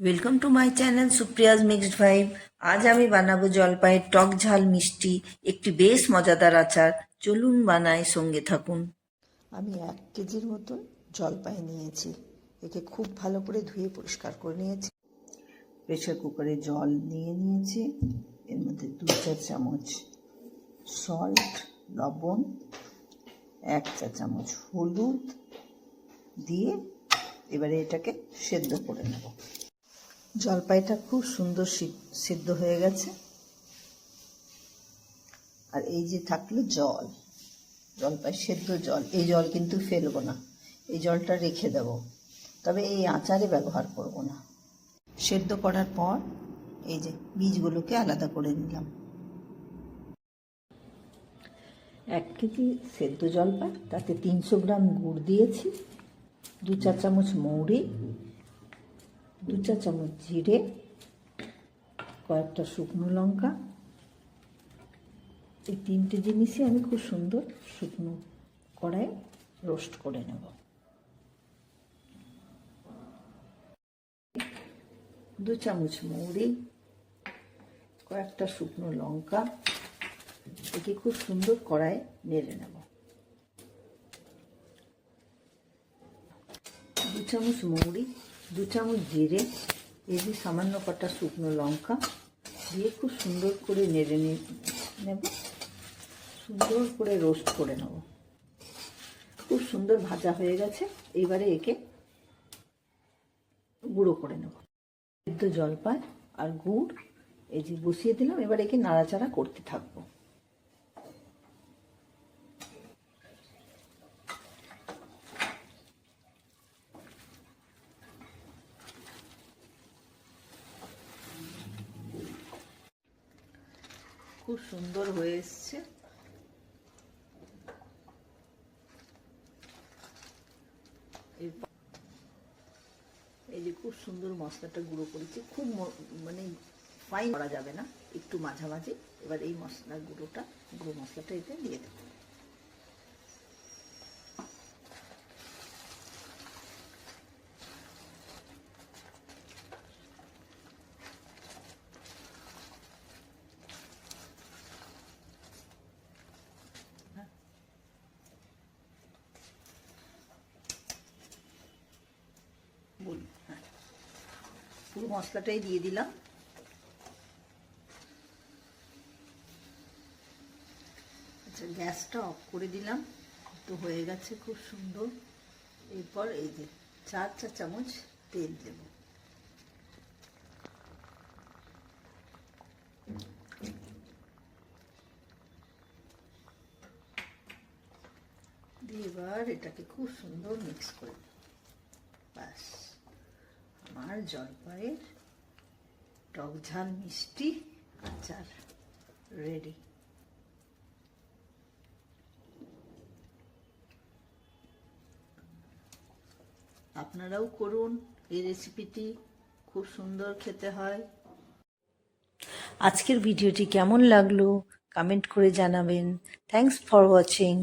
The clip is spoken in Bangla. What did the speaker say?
Welcome to my channel Supriya's mixed vibe আজ আমি বানাবো জলপাইয়ের টক ঝাল মিষ্টি, একটি বেশ মজাদার আচার। চলুন বানাই, সঙ্গে থাকুন। আমি এক কেজির মতন জলপাই নিয়েছি। একে খুব ভালো করে ধুয়ে পরিষ্কার করে নিয়েছি। প্রেশার কুকারে জল নিয়ে নিয়েছি। এর মধ্যে দু চার চামচ সল্ট লবণ, এক চা চামচ হলুদ দিয়ে এবারে এটাকে সেদ্ধ করে নেব। জলপাইটা খুব সুন্দর সিদ্ধ হয়ে গেছে। আর এই যে থাকল জল, জলপাই সেদ্ধ জল, এই জল কিন্তু ফেলব না, এই জলটা রেখে দেব। তবে এই আচারে ব্যবহার করব না। সেদ্ধ করার পর এই যে বীজগুলোকে আলাদা করে নিলাম। এক কেজি সেদ্ধ জলপাই, তাতে তিনশো গ্রাম গুড় দিয়েছি, দু চা চামচ মৌরি দু চা চামচ জিরে, কয়েকটা শুকনো লঙ্কা। এই তিনটে জিনিসই আমি খুব সুন্দর শুকনো কড়াই রোস্ট করে নেব। দু চামচ মৌরি, কয়েকটা শুকনো লঙ্কা, একে খুব সুন্দর কড়াই নেড়ে নেব। দু চামচ মৌরি দু চামচ জিরে, এই যে সামান্য কটা শুকনো লঙ্কা দিয়ে খুব সুন্দর করে নেড়ে নেব। সুন্দর করে রোস্ট করে নেব। খুব সুন্দর ভাজা হয়ে গেছে। এবারে একে গুঁড়ো করে নেব। সিদ্ধ জলপাই আর গুড়, এই যে বসিয়ে দিলাম। এবার একে নাড়াচাড়া করতে থাকব। খুব সুন্দর হয়ে এসছে। এই যে খুব সুন্দর মশলাটা গুঁড়ো করেছি। খুব মানে ফাইন করা যাবে না, একটু মাঝামাঝি। এবার এই মশলা গুঁড়োটা, গুঁড়ো মশলাটা এতে দিয়ে দেবো বলুন হ্যাঁ পুরো মশলাটাই দিয়ে দিলাম। আচ্ছা গ্যাসটা অফ করে দিলাম। তো হয়ে গেছে খুব সুন্দর। এরপর এই যে চার চা চামচ তেল দেব। দিয়ে এবার এটাকে খুব সুন্দর মিক্স করে দেব আমার জলপাইয়ের টক ঝাল মিষ্টি আচার রেডি আপনারাও করুন, এই রেসিপিটি খুব সুন্দর খেতে হয়। আজকের ভিডিওটি কেমন লাগল কমেন্ট করে জানাবেন। Thanks for watching